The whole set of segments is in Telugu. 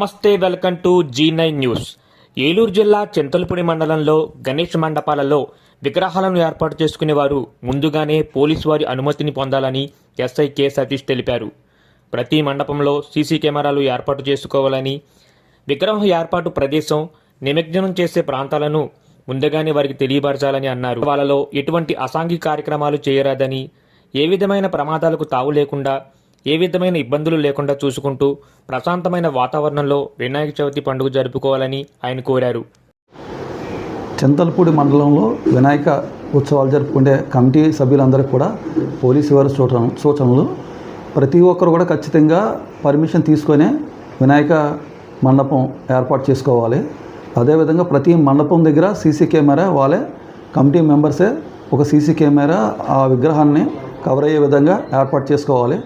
నమస్తే welcome to Zee nine news. Eluru జిల్లా చింతలపూడి మండలంలో గణేష్ మండపాలలో విగ్రహాలను ఏర్పాటు చేసుకునే వారు ముందుగానే పోలీసు వారి అనుమతిని పొందాలని ఎస్ఐ కె సతీష్ తెలిపారు. ప్రతి మండపంలో సీసీ కెమెరాలు ఏర్పాటు చేసుకోవాలని విగ్రహం ఏర్పాటు ప్రదేశం నిమజ్జనం చేసే ప్రాంతాలను ముందుగానే వారికి తెలియపరచాలని అన్నారు. వాళ్ళలో ఎటువంటి అసాంఘిక కార్యక్రమాలు చేయరాదని ఏ విధమైన ప్రమాదాలకు తావు లేకుండా ఏ విధమైన ఇబ్బందులు లేకుండా చూసుకుంటూ ప్రశాంతమైన వాతావరణంలో వినాయక చవితి పండుగ జరుపుకోవాలని ఆయన కోరారు. చింతలపూడి మండలంలో వినాయక ఉత్సవాలు జరుపుకునే కమిటీ సభ్యులందరికీ కూడా పోలీసు వారి సూచన సూచనలు. ప్రతి ఒక్కరు కూడా ఖచ్చితంగా పర్మిషన్ తీసుకొనే వినాయక మండపం ఏర్పాటు చేసుకోవాలి. అదేవిధంగా ప్రతి మండపం దగ్గర సీసీ కెమెరా వాళ్ళే కమిటీ మెంబర్సే ఒక సీసీ కెమెరా ఆ విగ్రహాన్ని కవర్ అయ్యే విధంగా ఏర్పాటు చేసుకోవాలి.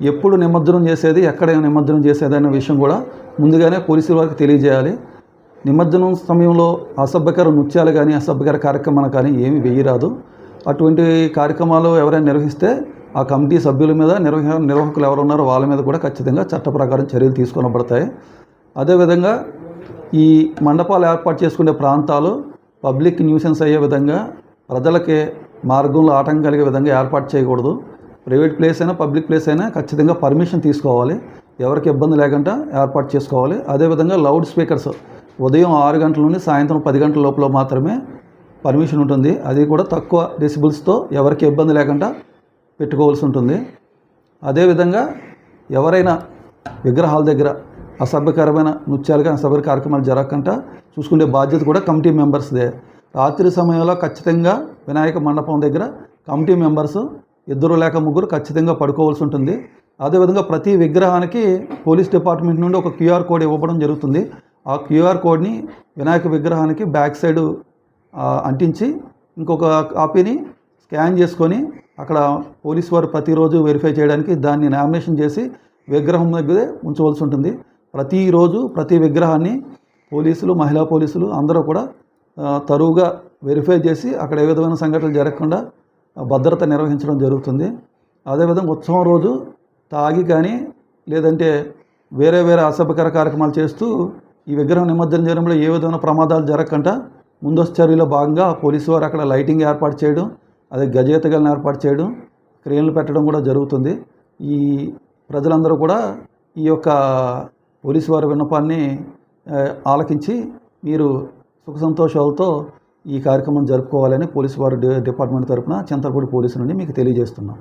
ఎప్పుడు నిమజ్జనం చేసేది ఎక్కడ నిమజ్జనం చేసేది అనే విషయం కూడా ముందుగానే పోలీసుల వారికి తెలియజేయాలి. నిమజ్జనం సమయంలో అసభ్యకర నృత్యాలు కానీ అసభ్యకర కార్యక్రమాలు కానీ ఏమీ వేయరాదు. అటువంటి కార్యక్రమాలు ఎవరైనా నిర్వహిస్తే ఆ కమిటీ సభ్యుల మీద నిర్వహ నిర్వాహకులు ఎవరు ఉన్నారో వాళ్ళ మీద కూడా ఖచ్చితంగా చట్ట ప్రకారం చర్యలు తీసుకొనబడతాయి. అదేవిధంగా ఈ మండపాలు ఏర్పాటు చేసుకునే ప్రాంతాలు పబ్లిక్ న్యూసెన్స్ అయ్యే విధంగా ప్రజలకి మార్గంలో ఆటంకం కలిగే విధంగా ఏర్పాటు చేయకూడదు. ప్రైవేట్ ప్లేస్ అయినా పబ్లిక్ ప్లేస్ అయినా ఖచ్చితంగా పర్మిషన్ తీసుకోవాలి. ఎవరికి ఇబ్బంది లేకుండా ఏర్పాటు చేసుకోవాలి. అదేవిధంగా లౌడ్ స్పీకర్స్ ఉదయం ఆరు గంటల నుండి సాయంత్రం పది గంటల లోపల మాత్రమే పర్మిషన్ ఉంటుంది. అది కూడా తక్కువ డెసిబుల్స్తో ఎవరికి ఇబ్బంది లేకుండా పెట్టుకోవాల్సి ఉంటుంది. అదేవిధంగా ఎవరైనా విగ్రహాల దగ్గర అసభ్యకరమైన నృత్యాలు కానీ అసభ్య కార్యక్రమాలు జరగకుండా చూసుకునే బాధ్యత కూడా కమిటీ మెంబర్స్దే. రాత్రి సమయంలో ఖచ్చితంగా వినాయక మండపం దగ్గర కమిటీ మెంబర్స్ ఇద్దరు లేక ముగ్గురు ఖచ్చితంగా పడుకోవాల్సి ఉంటుంది. అదేవిధంగా ప్రతి విగ్రహానికి పోలీస్ డిపార్ట్మెంట్ నుండి ఒక క్యూఆర్ కోడ్ ఇవ్వడం జరుగుతుంది. ఆ క్యూఆర్ కోడ్ని వినాయక విగ్రహానికి బ్యాక్ సైడ్ అంటించి ఇంకొక కాపీని స్కాన్ చేసుకొని అక్కడ పోలీస్ వారు ప్రతిరోజు వెరిఫై చేయడానికి దాన్ని నామినేషన్ చేసి విగ్రహం దగ్గరే ఉంచవలసి ఉంటుంది. ప్రతిరోజు ప్రతి విగ్రహాన్ని పోలీసులు మహిళా పోలీసులు అందరూ కూడా తరువుగా వెరిఫై చేసి అక్కడ ఏ విధమైన సంఘటనలు జరగకుండా భద్రత నిర్వహించడం జరుగుతుంది. అదేవిధంగా ఉత్సవం రోజు తాగి కానీ లేదంటే వేరే వేరే అసభ్యకర కార్యక్రమాలు చేస్తూ ఈ విగ్రహం నిమజ్జనం చేయడంలో ఏ విధమైన ప్రమాదాలు జరగకుండా ముందస్తు చర్యలో భాగంగా పోలీసు వారు అక్కడ లైటింగ్ ఏర్పాటు చేయడం అదే గజేతగాలను ఏర్పాటు చేయడం క్రేన్లు పెట్టడం కూడా జరుగుతుంది. ఈ ప్రజలందరూ కూడా ఈ యొక్క పోలీసు వారి విన్నపాన్ని ఆలకించి మీరు సుఖ సంతోషాలతో ఈ కార్యక్రమం జరుపుకోవాలని పోలీసు వారి డిపార్ట్మెంట్ తరఫున చింతలపూడి పోలీసు నుండి మీకు తెలియజేస్తున్నాం.